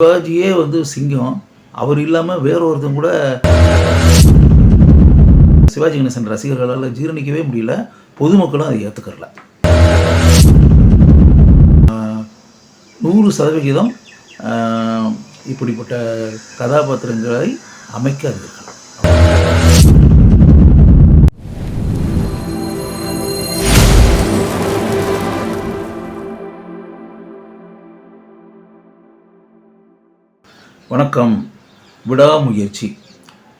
சிவாஜியே வந்து சிங்கம். அவர் இல்லாமல் வேற ஒருத்தன் கூட சிவாஜி கணேசன் ரசிகர்களால் ஜீரணிக்கவே முடியல. பொதுமக்களும் அதை ஏற்றுக்கறல நூறு சதவிகிதம் ஆஹ், இப்படிப்பட்ட கதாபாத்திரங்களை அமைக்காது வணக்கம். விடாமுயற்சி.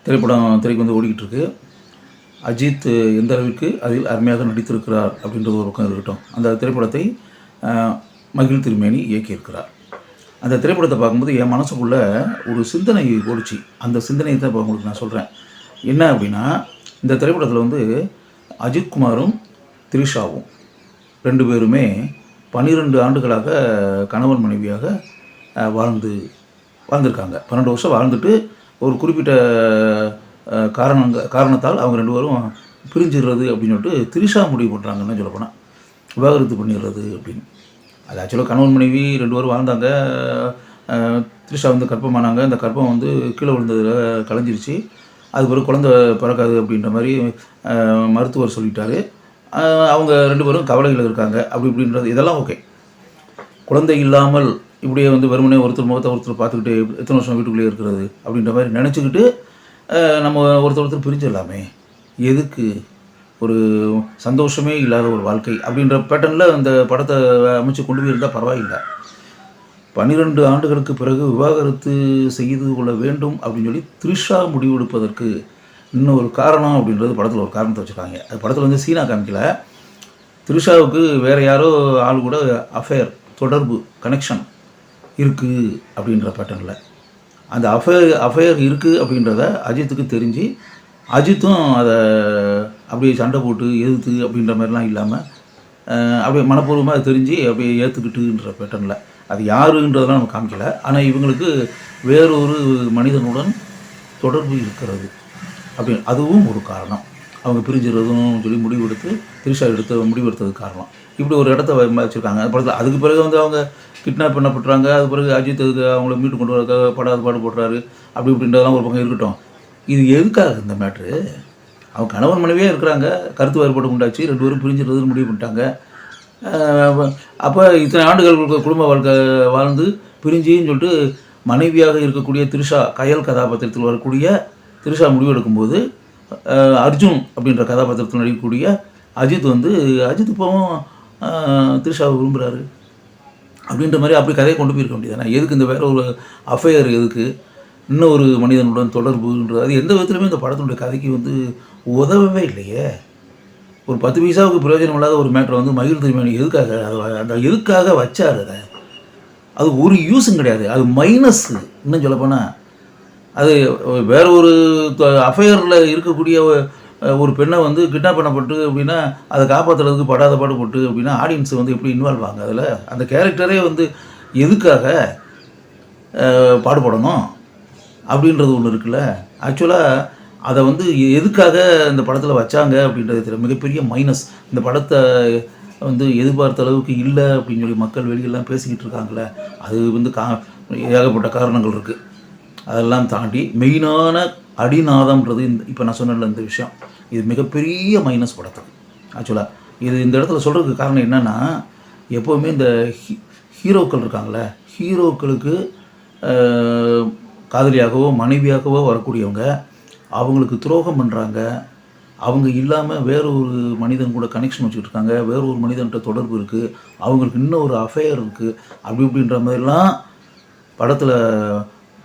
திரைப்படம் திரைக்கு வந்து ஓடிக்கிட்டு இருக்கு அஜித் எந்த அளவிற்கு அதில் அருமையாக நடித்திருக்கிறார் அப்படின்றது ஒரு பக்கம் இருக்கட்டும். அந்த திரைப்படத்தை மகிழ் திருமேனி இயக்கியிருக்கிறார். அந்த திரைப்படத்தை பார்க்கும்போது என் மனசுக்குள்ள ஒரு சிந்தனை ஓடிச்சு. அந்த சிந்தனையை தான் இப்போ உங்களுக்கு நான் சொல்கிறேன் என்ன அப்படின்னா இந்த திரைப்படத்தில் வந்து அஜித்குமாரும் த்ரிஷாவும் ரெண்டு பேருமே பன்னிரெண்டு ஆண்டுகளாக கணவன் மனைவியாக வாழ்ந்து வாழ்ந்திருக்காங்க. பன்னெண்டு வருஷம் வாழ்ந்துட்டு ஒரு குறிப்பிட்ட காரணங்க காரணத்தால் அவங்க ரெண்டு பேரும் பிரிஞ்சிடுறது அப்படின்னு சொல்லிட்டு திரிஷா முடிவு பண்ணுறாங்கன்னு சொல்லப்போனால் விவாகரத்து பண்ணிடுறது அப்படின்னு. அது ஆக்சுவலாக கணவன் மனைவி ரெண்டு பேரும் வாழ்ந்தாங்க. திரிஷா வந்து கற்பமானாங்க அந்த கற்பம் வந்து கீழே விழுந்ததில் கலைஞ்சிருச்சு. அது பிறகு குழந்தை பிறக்காது அப்படின்ற மாதிரி மருத்துவர் சொல்லிட்டாரு. அவங்க ரெண்டு பேரும் கவலைகள் இருக்காங்க. அப்படி இப்படின்றது இதெல்லாம் ஓகே. குழந்தை இல்லாமல் இப்படியே வந்து வெறுமனே ஒருத்தர் முகத்தை ஒருத்தர் பார்த்துக்கிட்டு எத்தனை வருஷம் வீட்டுக்குள்ளேயே இருக்கிறது அப்படின்ற மாதிரி நினச்சிக்கிட்டு நம்ம ஒருத்தர் ஒருத்தர் பிரிஞ்சிடலாமே. எதுக்கு ஒரு சந்தோஷமே இல்லாத ஒரு வாழ்க்கை அப்படின்ற பேட்டர்னில் அந்த படத்தை அமைச்சு கொண்டு போயிருந்தால் பரவாயில்லை. பன்னிரெண்டு ஆண்டுகளுக்கு பிறகு விவாகரத்து செய்து கொள்ள வேண்டும் அப்படின்னு சொல்லி த்ரிஷா முடிவெடுப்பதற்கு இன்னும் ஒரு காரணம் அப்படின்றது படத்தில் ஒரு காரணத்தை வச்சுருக்காங்க. அது படத்தில் வந்து சீனா காமிக்கல. த்ரிஷாவுக்கு வேறு யாரோ ஆள் கூட அஃபேர் தொடர்பு கனெக்ஷன் இருக்குது அப்படின்ற பட்டனில் அந்த அஃபேர் அஃபேர் இருக்குது அப்படின்றத அஜித்துக்கு தெரிஞ்சு அஜித்தும் அதை அப்படியே சண்டை போட்டு எதிர்த்து அப்படின்ற மாதிரிலாம் இல்லாமல் அப்படியே மனப்பூர்வமாக அதை தெரிஞ்சு அப்படியே ஏற்றுக்கிட்டுன்ற பேட்டர்னில் அது யாருன்றதெல்லாம் நம்ம காமிக்கல. ஆனால் இவங்களுக்கு வேறொரு மனிதனுடன் தொடர்பு இருக்கிறது அப்படி அதுவும் ஒரு காரணம். அவங்க பிரிஞ்சுறதுன்னு சொல்லி முடிவெடுத்து திரிஷா எடுத்த முடிவெடுத்ததுக்கு காரணம். இப்படி ஒரு இடத்த வ- வச்சிருக்காங்க. படத்தில் அதுக்கு பிறகு வந்து அவங்க கிட்னாப் பண்ணப்பட்டுறாங்க. அது பிறகு அஜித் அதுக்கு அவங்கள மீட்டு கொண்டு வரக்காக படாத பாடு போடுறாரு. அப்படி இப்படின்றதெல்லாம் ஒரு பக்கம் இருக்கட்டும். இது எதுக்காக இந்த மேட்ரு அவங்க கணவன் மனைவியே இருக்கிறாங்க. கருத்து வேறுபாடு உண்டாச்சு. ரெண்டு பேரும் பிரிஞ்சிடுறதுன்னு முடிவு பண்ணிட்டாங்க. அப்போ இத்தனை ஆண்டுகள் குடும்ப வாழ்க்கை வாழ்ந்து பிரிஞ்சின்னு சொல்லிட்டு மனைவியாக இருக்கக்கூடிய திரிஷா கயல் கதாபாத்திரத்தில் வரக்கூடிய திரிஷா முடிவெடுக்கும்போது அஹ், அர்ஜுன் அப்படின்ற கதாபாத்திரத்தில் நடிக்கக்கூடிய அஜித் வந்து அஜித் இப்போவும் திருஷாவை திரிஷாவை விரும்புகிறாரு அப்படின்ற மாதிரி அப்படி கதையை கொண்டு போயிருக்க முடியாது எதுக்கு இந்த வேற ஒரு அஃபையர் எதுக்கு? இன்னொரு மனிதனுடன் தொடர்புன்றது அது எந்த விதத்துலையுமே இந்த படத்தினுடைய கதைக்கு வந்து உதவவே இல்லையே. ஒரு பத்து பைசாவுக்கு பிரயோஜனம் இல்லாத ஒரு மேட்ரை வந்து மயில் திருமணி எதுக்காக அது அந்த எதுக்காக வச்சார் அதை? அது ஒரு யூஸும் கிடையாது. அது மைனஸ் இன்னும் சொல்லப்போனால் அது வேற ஒரு அஃபையரில் இருக்கக்கூடிய ஒரு பெண்ணை வந்து கிட்னாப் பண்ணப்பட்டு அப்படின்னா அதை காப்பாற்றுறதுக்கு படாத பாடுபட்டு அப்படின்னா ஆடியன்ஸ் வந்து எப்படி இன்வால்வ் ஆங்க அதில்? அந்த கேரக்டரே வந்து எதுக்காக பாடுபடணும்? அப்படின்றது ஒன்று இருக்குல்ல. ஆக்சுவலாக அதை வந்து எதுக்காக இந்த படத்தில் வச்சாங்க அப்படின்றது தெரியல. மிகப்பெரிய மைனஸ் இந்த படத்தை வந்து எதிர்பார்த்த அளவுக்கு இல்லை அப்படின்னு சொல்லி மக்கள் வெளியெல்லாம் பேசிக்கிட்டு இருக்காங்களே அது வந்து கா ஏகப்பட்ட காரணங்கள் இருக்குது அதெல்லாம் தாண்டி மெயினான அடிநாதம்ன்றது இந்த இப்போ நான் சொன்னல இந்த விஷயம். இது மிகப்பெரிய மைனஸ் படத்துக்கு ஆக்சுவலாக இது இந்த இடத்துல சொல்கிறதுக்கு காரணம் என்னென்னா எப்போவுமே இந்த ஹீ ஹீரோக்கள் இருக்காங்களே ஹீரோக்களுக்கு காதலியாகவோ மனைவியாகவோ வரக்கூடியவங்க அவங்களுக்கு துரோகம் பண்ணுறாங்க அவங்க இல்லாமல் வேற ஒரு மனிதன் கூட கனெக்ஷன் வச்சுக்கிட்டு இருக்காங்க வேற ஒரு மனிதன்கிட்ட தொடர்பு இருக்குது அவங்களுக்கு இன்னும் ஒரு அஃபேர் இருக்குது அப்படி இப்படின்ற மாதிரிலாம் படத்தில்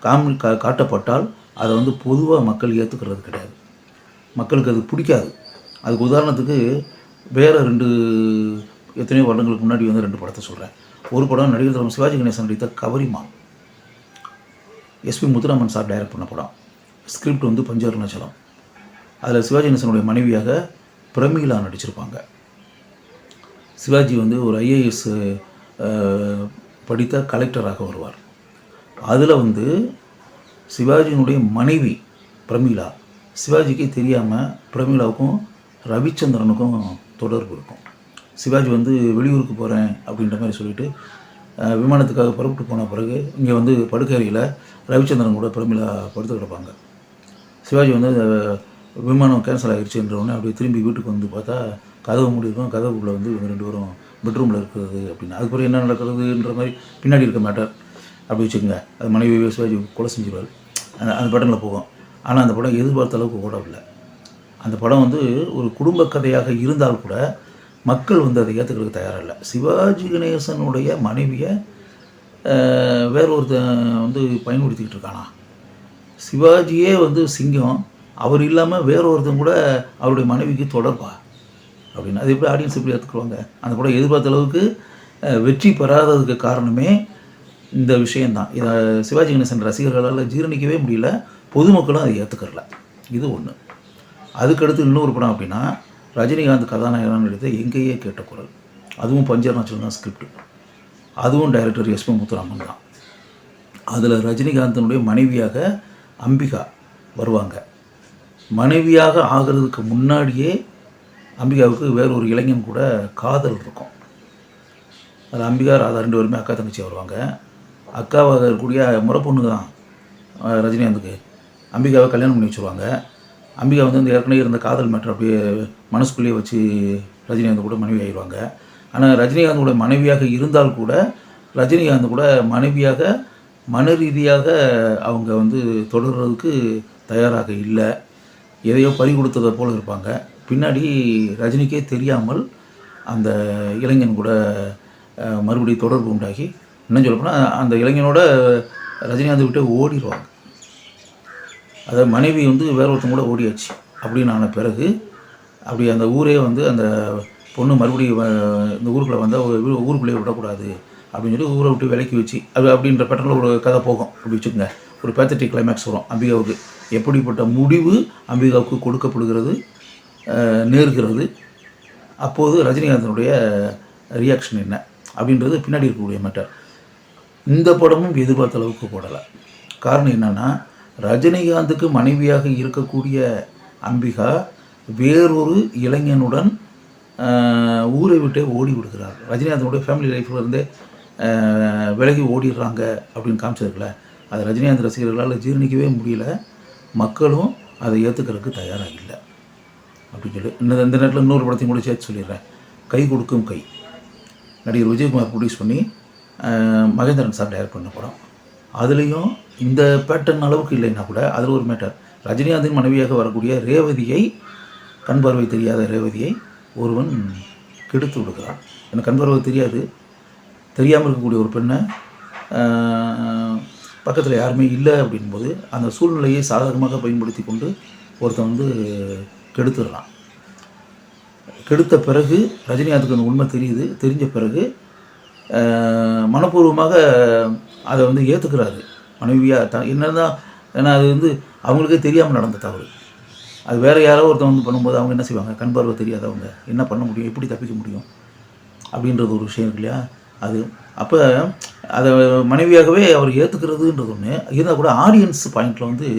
காமி கா காட்டப்பட்டால் அதை வந்து பொதுவாக மக்கள் ஏற்றுக்கிறது கிடையாது. மக்களுக்கு அது பிடிக்காது. அதுக்கு உதாரணத்துக்கு வேறு ரெண்டு எத்தனையோ வருடங்களுக்கு முன்னாடி வந்து ரெண்டு படத்தை சொல்கிறேன் ஒரு படம் நடிகர் திலகம் சிவாஜி கணேசன் நடித்த Kavarimaan SP Muthuraman sir direct பண்ண படம். ஸ்கிரிப்ட் வந்து பஞ்சருணாச்சலம் அதில் சிவாஜி கணேசனுடைய மனைவியாக பிரமிளா நடிச்சிருப்பாங்க. சிவாஜி வந்து ஒரு ஐஏஎஸ் படித்த கலெக்டராக வருவார். அதில் வந்து சிவாஜியினுடைய மனைவி பிரமீளா. சிவாஜிக்கு தெரியாமல் பிரமீளாவுக்கும் ரவிச்சந்திரனுக்கும் தொடர்பு இருக்கும். சிவாஜி வந்து வெளியூருக்கு போகிறேன் அப்படின்ற மாதிரி சொல்லிட்டு விமானத்துக்காக புறப்பட்டு போன பிறகு இங்கே வந்து படுக்கறையில் ரவிச்சந்திரன் கூட பிரமிளா படுத்து கிடப்பாங்க. சிவாஜி வந்து விமானம் கேன்சல் ஆகிடுச்சுன்றவுடனே அப்படியே திரும்பி வீட்டுக்கு வந்து பார்த்தா கதவு மூடிருக்கும் கதவுக்குள்ளே வந்து இவங்க ரெண்டு பேரும் பெட்ரூமில் இருக்கிறது அப்படின்னு. அதுக்கப்புறம் என்ன நடக்கிறதுன்ற மாதிரி பின்னாடி இருக்க மேட்டர் அப்படி வச்சுக்கோங்க. அது மனைவி சிவாஜி கொலை செஞ்சிருவார். அந்த அந்த படங்களில் போகும். ஆனால் அந்த படம் எதிர்பார்த்த அளவுக்கு ஓடவில்லை. அந்த படம் வந்து ஒரு குடும்ப கதையாக இருந்தால் கூட மக்கள் வந்து அதை ஏற்றுக்கிறதுக்கு தயாராக இல்லை சிவாஜி கணேசனுடைய மனைவியை அஹ், வேற ஒருத்தன் வந்து பயன்படுத்திக்கிட்டு இருக்கானா? சிவாஜியே வந்து சிங்கம். அவர் இல்லாமல் வேற ஒருத்தன் கூட அவருடைய மனைவிக்கு தொடர்பா? அப்படின்னு. அது எப்படி ஆடியன்ஸ் எப்படி ஏற்றுக்குவாங்க அந்த படம் எதிர்பார்த்த அளவுக்கு வெற்றி பெறாததுக்கு காரணமே இந்த விஷயந்தான் இதை சிவாஜி கணேசன் ரசிகர்களால் ஜீரணிக்கவே முடியல. பொதுமக்களும் அதை ஏற்றுக்கறல இது ஒன்று அதுக்கடுத்து இன்னொரு படம் அப்படின்னா ரஜினிகாந்த் கதாநாயகனாக நடித்த எங்கேயே கேட்ட குரல். அதுவும் பஞ்சர் நாச்சல் தான் ஸ்கிரிப்ட் அதுவும் டைரக்டர் எஸ் பி முத்துராமன் தான். அதில் ரஜினிகாந்தனுடைய மனைவியாக அம்பிகா வருவாங்க. மனைவியாக ஆகிறதுக்கு முன்னாடியே அம்பிகாவுக்கு வேற ஒரு இளைஞன் கூட காதல் இருக்கும். அது அம்பிகா ராதா ரெண்டு பேருமே அக்கா தங்கச்சி வருவாங்க. அக்காவை இருக்கக்கூடிய முறை பொண்ணு தான் ரஜினிகாந்துக்கு அம்பிகாவை கல்யாணம் பண்ணி வச்சுருவாங்க. அம்பிகா வந்து இந்த ஏற்கனவே இருந்த காதல் மேட்டர் அப்படியே மனசுக்குள்ளேயே வச்சு ரஜினிகாந்த் கூட மனைவி ஆயிடுவாங்க. ஆனால் ரஜினிகாந்தோட மனைவியாக இருந்தால் கூட ரஜினிகாந்த் கூட மனைவியாக மன ரீதியாக அவங்க வந்து தொடர்றதுக்கு தயாராக இல்லை. எதையோ பறி கொடுத்ததை போல் இருப்பாங்க. பின்னாடி ரஜினிக்கே தெரியாமல் அந்த இளைஞன் கூட மறுபடியும் தொடர்பு உண்டாகி இன்னும் சொல்லப்போனால் அந்த இளைஞனோட ரஜினிகாந்த் விட்டு ஓடிடுவாங்க அதாவது மனைவி வந்து வேற ஒருத்தங்க கூட ஓடியாச்சு. அப்படின்னு ஆன பிறகு அப்படி அந்த ஊரே வந்து அந்த பொண்ணு மறுபடியும் வ- இந்த ஊருக்குள்ளே வந்தால் ஊருக்குள்ளேயே விடக்கூடாது அப்படின்னு சொல்லி ஊரை விட்டு விலக்கி வச்சு அது அப்படின்ற பேட்டர்னில் ஒரு கதை போகும். அப்படி வச்சுக்கோங்க. ஒரு பேத்தட்டிக் கிளைமேக்ஸ் வரும். அம்பிகாவுக்கு எப்படிப்பட்ட முடிவு அம்பிகாவுக்கு கொடுக்கப்படுகிறது அஹ், நேர்கிறது அப்போது ரஜினிகாந்தனுடைய ரியாக்ஷன் என்ன அப்படின்றது பின்னாடி இருக்கக்கூடிய மேட்டர் இந்த படமும் எதிர்பார்த்த அளவுக்கு போடலை. காரணம் என்னென்னா ரஜினிகாந்துக்கு மனைவியாக இருக்கக்கூடிய அம்பிகா வேறொரு இளைஞனுடன் ஊரை விட்டே ஓடி விடுகிறார். ரஜினிகாந்தனுடைய ஃபேமிலி லைஃப்ல இருந்தே விலகி ஓடிடுறாங்க அப்படின்னு காமிச்சிருக்கல அது ரஜினிகாந்த் ரசிகர்களால் ஜீரணிக்கவே முடியல. மக்களும் அதை ஏற்றுக்கிறதுக்கு தயாராக இல்லை. அப்படின்னு சொல்லி இன்னும் இந்த நேரத்தில் இன்னொரு படத்தையும் கூட சேர்த்து சொல்லிடுறேன். கை கொடுக்கும் கை. நடிகர் விஜயகுமார் ப்ரொடியூஸ் பண்ணி மகேந்திரன் சார் டைரக்ட் பண்ண படம். அதுலேயும் இந்த பேட்டர்ன் அளவுக்கு இல்லைன்னா கூட அதில் ஒரு மேட்டர் ரஜினிகாந்தின் மனைவியாக வரக்கூடிய ரேவதியை கண் பார்வை தெரியாத ரேவதியை ஒருவன் கெடுத்து விடுகிறான். எனக்கு கண் பார்வை தெரியாது. தெரியாமல் இருக்கக்கூடிய ஒரு பெண்ணை பக்கத்தில் யாருமே இல்லை அப்படின்போது அந்த சூழ்நிலையை சாதகமாக பயன்படுத்தி கொண்டு ஒருத்தன் வந்து கெடுத்துடுறான். கெடுத்த பிறகு ரஜினிகாந்துக்கு அந்த உண்மை தெரியுது. தெரிஞ்ச பிறகு மனப்பூர்வமாக அதை வந்து ஏற்றுக்கிறாரு மனைவியாக த என்னதான் ஏன்னா அது வந்து அவங்களுக்கே தெரியாமல் நடந்த தவறு. அது வேறு யாரோ ஒருத்தவங்க வந்து பண்ணும்போது அவங்க என்ன செய்வாங்க? கண் பார்வை தெரியாதவங்க. என்ன பண்ண முடியும்? எப்படி தப்பிக்க முடியும்? அப்படின்றது ஒரு விஷயம் இருக்கு இல்லையா? அது அப்போ அதை மனைவியாகவே அவர் ஏற்றுக்கிறதுன்றது ஒன்று இருந்தால் கூட ஆடியன்ஸ் பாயிண்டில் வந்து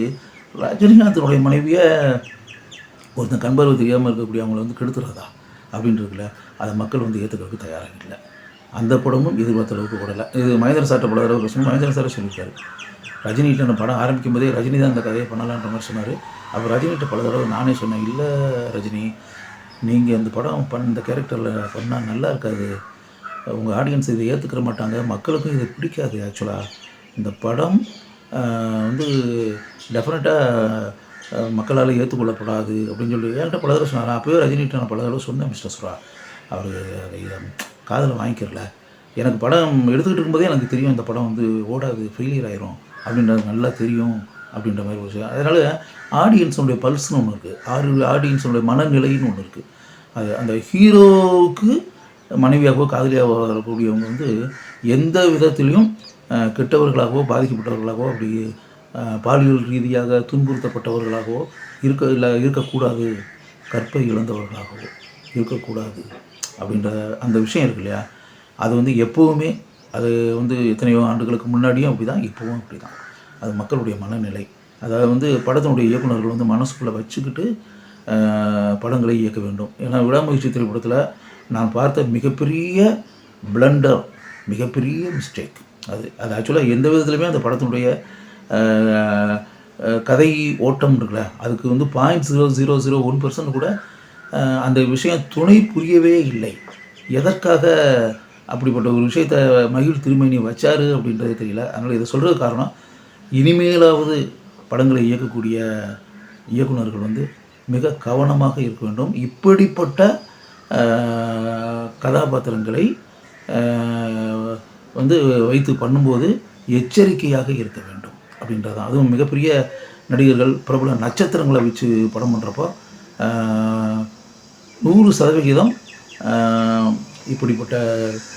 ரஜினிகாந்தினுடைய மனைவியை ஒருத்தன் கண்பார்வை தெரியாமல் இருக்கக்கூடிய அவங்கள வந்து கெடுத்துறதா? அப்படின்றதுல அதை மக்கள் வந்து ஏற்றுக்கிறதுக்கு தயாராக இல்லை. அந்த படமும் எதிர்பார்த்த அளவுக்கு ஓடலை இது மகேந்திர சார்ட்ட படம் தடவை சொன்னால் மகேந்திர சாரை சொல்லியிருக்காரு. ரஜினிகிட்ட அந்த படம் ஆரம்பிக்கும் போதே ரஜினி தான் அந்த கதையை பண்ணலான்ற மாதிரி சொன்னார். அப்போ ரஜினிகிட்ட பல தடவை நானே சொன்னேன் இல்லை ரஜினி நீங்கள் அந்த படம் பண்ண இந்த கேரக்டரில் பண்ணால் நல்லா இருக்காது. உங்கள் ஆடியன்ஸ் இதை ஏற்றுக்கிற மாட்டாங்க. மக்களுக்கும் இது பிடிக்காது ஆக்சுவலாக இந்த படம் வந்து டெஃபினட்டாக மக்களால் ஏற்றுக்கொள்ளப்படாது அப்படின்னு சொல்லி என்கிட்ட பல தடவை சொன்னார்? அப்போயே ரஜினிகிட்ட நான் பல தடவை சொன்னேன் மிஸ்டர் சுரா. அவர் அதை காதில் வாங்கிக்கிறல. எனக்கு படம் எடுத்துக்கிட்டு இருக்கும்போதே எனக்கு தெரியும் இந்த படம் வந்து ஓடாது ஃபெயிலியர் ஆயிரும் அப்படின்றது நல்லா தெரியும் அப்படின்ற மாதிரி ஒரு விஷயம். அதனால் ஆடியன்ஸுடைய பல்ஸ்னு ஒன்று இருக்குது ஆடி ஆடியன்ஸுடைய மனநிலைன்னு ஒன்று இருக்குது அது அந்த ஹீரோவுக்கு மனைவியாகவோ காதலியாகவோ வரக்கூடியவங்க வந்து எந்த விதத்திலையும் கெட்டவர்களாகவோ பாதிக்கப்பட்டவர்களாகவோ அப்படி பாலியல் ரீதியாக துன்புறுத்தப்பட்டவர்களாகவோ இருக்க இல்லை இருக்கக்கூடாது கற்பை இழந்தவர்களாகவோ இருக்கக்கூடாது. அப்படின்ற அந்த விஷயம் இருக்கு இல்லையா? அது வந்து எப்போவுமே அது வந்து எத்தனையோ ஆண்டுகளுக்கு முன்னாடியும் அப்படி தான் இப்போவும் அப்படி தான் அது மக்களுடைய மனநிலை. அதாவது வந்து படத்தினுடைய இயக்குனர்கள் வந்து மனசுக்குள்ளே வச்சுக்கிட்டு படங்களை இயக்க வேண்டும். ஏன்னா விடாமுயற்சி திரைப்படத்தில் நான் பார்த்த மிகப்பெரிய பிளண்டர் மிகப்பெரிய மிஸ்டேக் அது அது ஆக்சுவலாக எந்த விதத்துலையுமே அந்த படத்தினுடைய கதை ஓட்டம் இருக்குல்ல அதுக்கு வந்து point zero zero zero one percent கூட அந்த விஷயம் துணை புரியவே இல்லை. எதற்காக அப்படிப்பட்ட ஒரு விஷயத்தை மகிழ் திருமணி வச்சார் அப்படின்றது தெரியல. அதனால் இதை சொல்கிறது காரணம் இனிமேலாவது படங்களை இயக்கக்கூடிய இயக்குனர்கள் வந்து மிக கவனமாக இருக்க வேண்டும். இப்படிப்பட்ட கதாபாத்திரங்களை வந்து வைத்து பண்ணும்போது எச்சரிக்கையாக இருக்க வேண்டும் அப்படின்றது தான். அதுவும் மிகப்பெரிய நடிகர்கள் பிரபல நட்சத்திரங்களை வச்சு படம் பண்ணுறப்போ நூறு சதவிகிதம் இப்படிப்பட்ட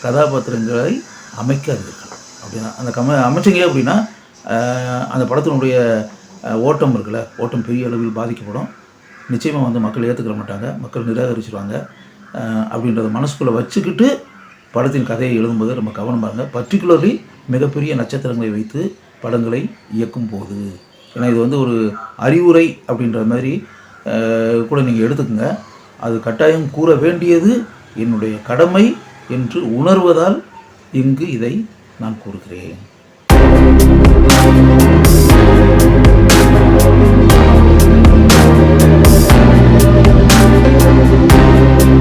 கதாபாத்திரங்களை அமைக்காதீர்கள் அப்படின்னா அந்த கம அமைச்சிங்க அப்படின்னா அந்த படத்தினுடைய ஓட்டம் இருக்குல்ல ஓட்டம் பெரிய அளவில் பாதிக்கப்படும். நிச்சயமாக வந்து மக்கள் ஏற்றுக்கிற மாட்டாங்க. மக்கள் நிராகரிச்சிருவாங்க. அப்படின்றத மனசுக்குள்ளே வச்சுக்கிட்டு படத்தின் கதையை எழுதும்போது ரொம்ப கவனம் பாருங்க பர்டிகுலர்லி மிகப்பெரிய நட்சத்திரங்களை வைத்து படங்களை இயக்கும் போது. ஏன்னா இது வந்து ஒரு அறிவுரை அப்படின்ற மாதிரி கூட நீங்கள் எடுத்துக்கோங்க. அது கட்டாயம் கூற வேண்டியது என்னுடைய கடமை என்று உணர்வதால் இங்கு இதை நான் கூறுகிறேன்.